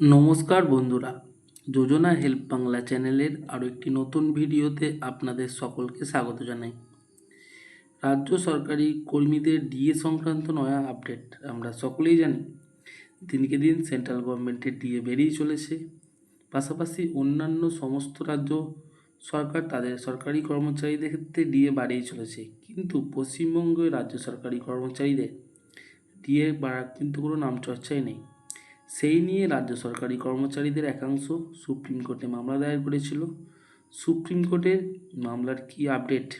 নমস্কার বন্ধুরা, যোজনা হেল্প বাংলা চ্যানেলের আরও একটি নতুন ভিডিওতে আপনাদের সকলকে স্বাগত জানাই। রাজ্য সরকারি কর্মীদের ডিএ সংক্রান্ত নয়া আপডেট আমরা সকলেই জানি। দিনকে দিন সেন্ট্রাল গভর্নমেন্টের ডিএ বেড়েই চলেছে। পাশাপাশি অন্যান্য সমস্ত রাজ্য সরকার তাদের সরকারি কর্মচারীদের ক্ষেত্রে ডিএ বাড়িয়েই চলেছে। কিন্তু পশ্চিমবঙ্গের রাজ্য সরকারি কর্মচারীদের ডিএ বাড়ার কিন্তু কোনো নামচর্চাই নেই। সেই নিয়ে রাজ্য সরকারি কর্মচারীদের একাংশ সুপ্রিম কোর্টে মামলা দায়ের করেছিল। সুপ্রিম কোর্টের মামলার কি আপডেট?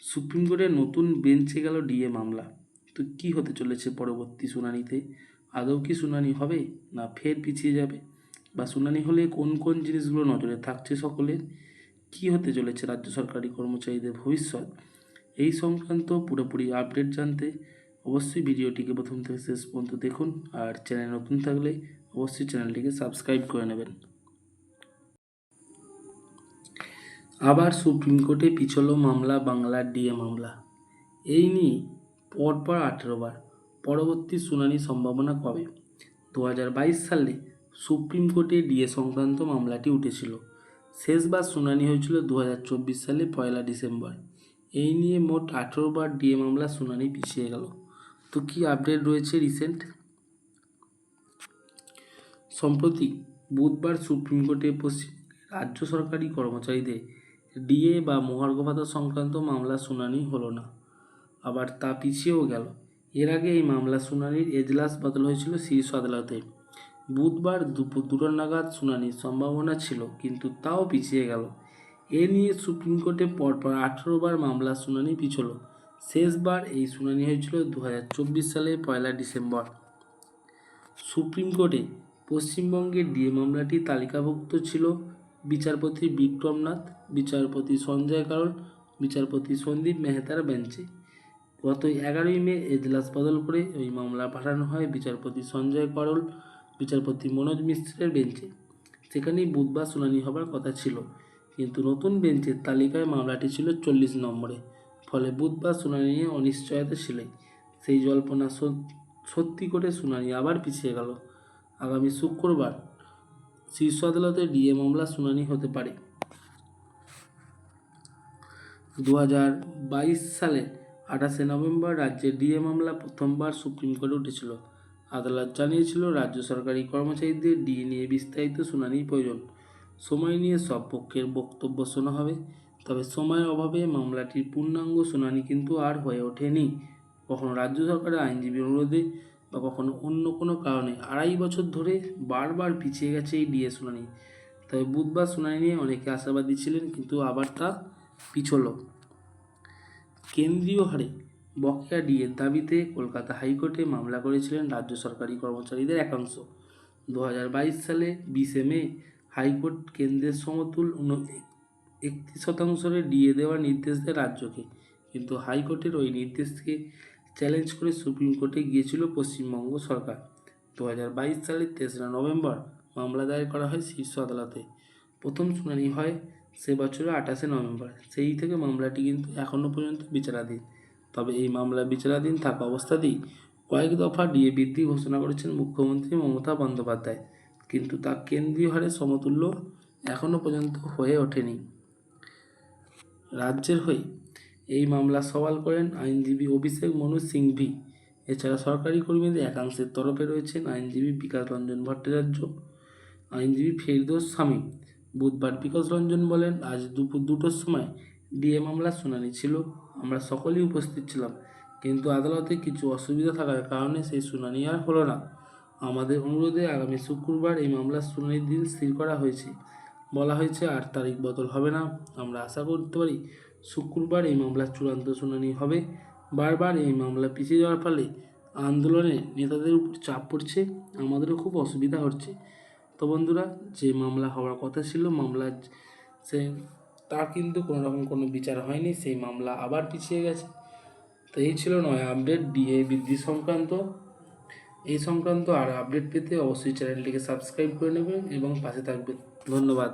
সুপ্রিম কোর্টের নতুন বেঞ্চে গেল ডিএ মামলা। তো কি হতে চলেছে পরবর্তী শুনানিতে? আদৌ কি শুনানি হবে না ফের পিছিয়ে যাবে? বা শুনানি হলে কোন কোন জিনিসগুলো নজরে থাকছে সকলের? কি হতে চলেছে রাজ্য সরকারি কর্মচারীদের ভবিষ্যৎ? এই সংক্রান্ত পুরোপুরি আপডেট জানতে অবশ্যই ভিডিওটিকে প্রথম থেকে শেষ পর্যন্ত দেখুন আর চ্যানেল নতুন থাকলে অবশ্যই চ্যানেলটিকে সাবস্ক্রাইব করে নেবেন। আবার সুপ্রিম কোর্টে পিছলো মামলা বাংলার ডিএ মামলা। এই নিয়ে পরপর আঠেরো বার পরবর্তী শুনানি সম্ভাবনা কবে? দু হাজার বাইশ সালে সুপ্রিম কোর্টে ডিএ সংক্রান্ত মামলাটি উঠেছিল। শেষবার শুনানি হয়েছিল দু হাজার চব্বিশ সালে পয়লা ডিসেম্বর। এই নিয়ে মোট আঠেরো বার ডিএ মামলা শুনানি পিছিয়ে গেল। তো কি আপডেট রয়েছে রিসেন্ট সম্প্রতি বুধবার সুপ্রিম কোর্টে পশ্চিম রাজ্য সরকারি কর্মচারীদের ডিএ বা মহার্ঘ ভাতা সংক্রান্ত মামলা শুনানি হলো না। আবার তা পিছিয়েও গেল। এর আগে এই মামলা শুনানির এজলাস বদল হয়েছিল শীর্ষ আদালতে। বুধবার দুপুর দুটো নাগাদ শুনানির সম্ভাবনা ছিল, কিন্তু তাও পিছিয়ে গেল। এ নিয়ে সুপ্রিম কোর্টে পরপর আঠেরো বার মামলা শুনানি পিছল। শেষবার এই শুনানি হয়েছিল দুই হাজার চব্বিশ সালে পয়লা ডিসেম্বর। সুপ্রিম কোর্টে পশ্চিমবঙ্গের ডিএ মামলাটি তালিকাভুক্ত ছিল বিচারপতি বিক্রমনাথ বিচারপতি সঞ্জয় কারল বিচারপতি সন্দীপ মেহতার বেঞ্চে। গত এগারোই মে এজলাস বদল করে ওই মামলা পাঠানো হয় বিচারপতি সঞ্জয় করল বিচারপতি মনোজ মিশ্রের বেঞ্চে। সেখানেই বুধবার শুনানি হবার কথা ছিল। কিন্তু নতুন বেঞ্চের তালিকায় মামলাটি ছিল চল্লিশ নম্বরে। ফলে বুধবার শুনানি নিয়ে অনিশ্চয়তা ছিল সেই জল্পনা সত্যি করে শুনানি আবার পিছিয়ে গেল। আগামী শুক্রবার শীর্ষ আদালতে ডিএ মামলা শুনানি হতে পারে। দু সালে আঠাশে নভেম্বর রাজ্যে ডিএ মামলা প্রথমবার সুপ্রিম কোর্টে উঠেছিল। আদালত জানিয়েছিল, রাজ্য সরকারি কর্মচারীদের ডিএ নিয়ে বিস্তারিত শুনানির প্রয়োজন। সময় নিয়ে সব পক্ষের বক্তব্য শোনা হবে। তবে সময়ের অভাবে মামলাটির পূর্ণাঙ্গ শুনানি কিন্তু আর হয়ে ওঠেনি। কখনো রাজ্য সরকারের আইনজীবীর অনুরোধে বা কখনো অন্য কোনো কারণে আড়াই বছর ধরে বারবার পিছিয়ে গেছে এই ডিএ শুনানি। তবে বুধবার শুনানি নিয়ে অনেকে আশাবাদী ছিলেন কিন্তু আবার তা পিছল। কেন্দ্রীয় হারে বকেয়া ডিএর দাবিতে কলকাতা হাইকোর্টে মামলা করেছিলেন রাজ্য সরকারি কর্মচারীদের একাংশ। দু হাজার বাইশ সালে বিশে মে হাইকোর্ট কেন্দ্রের সমতুল একত্রিশ শতাংশরে ডিএ দেওয়ার নির্দেশ দেয় রাজ্যকে। কিন্তু হাইকোর্টের ওই নির্দেশকে চ্যালেঞ্জ করে সুপ্রিম কোর্টে গিয়েছিল পশ্চিমবঙ্গ সরকার। দু হাজার বাইশ সালের তেসরা নভেম্বর মামলা দায়ের করা হয় শীর্ষ আদালতে। প্রথম শুনানি হয় সে বছরের আঠাশে নভেম্বর। সেই থেকে মামলাটি কিন্তু এখনও পর্যন্ত বিচারাধীন। তবে এই মামলা বিচারাধীন থাকা অবস্থাতেই কয়েক দফা ডিএ বৃদ্ধি ঘোষণা করেছেন মুখ্যমন্ত্রী মমতা বন্দ্যোপাধ্যায়। কিন্তু তা কেন্দ্রীয় হারে সমতুল্য এখনও পর্যন্ত হয়ে ওঠেনি। রাজ্যের হয়ে এই মামলা সওয়াল করেন আইনজীবী অভিষেক মনু সিংভি। এছাড়া সরকারি কর্মীদের একাংশের তরফে রয়েছেন আইনজীবী বিকাশ রঞ্জন ভট্টাচার্য, আইনজীবী ফেরদোস স্বামী। বুধবার বিকাশ রঞ্জন বলেন, আজ দুপুর দুটোর সময় ডিএ মামলার শুনানি ছিল। আমরা সকলেই উপস্থিত ছিলাম, কিন্তু আদালতে কিছু অসুবিধা থাকার কারণে সেই শুনানি আর হলো না। আমাদের অনুরোধে আগামী শুক্রবার এই মামলার শুনানির দিন স্থির করা হয়েছে। বলা হয়েছে আট তারিখ বদল হবে না। আমরা আশা করতে পারি, শুক্রবার এই মামলার চূড়ান্ত শুনানি হবে। বারবার এই মামলা পিছিয়ে যাওয়ার ফলে আন্দোলনে নেতাদের উপর চাপ পড়ছে, আমাদেরও খুব অসুবিধা হচ্ছে। তো বন্ধুরা, যে মামলা হওয়ার কথা ছিল, মামলা সে তার কিন্তু কোনো রকম কোনো বিচার হয়নি, সেই মামলা আবার পিছিয়ে গেছে। তো এই ছিল নয় আপডেট, ডিএ বৃদ্ধি সংক্রান্ত। এই সংক্রান্ত আর আপডেট পেতে অবশ্যই চ্যানেলটিকে সাবস্ক্রাইব করে নেবেন এবং পাশে থাকবেন। ধন্যবাদ।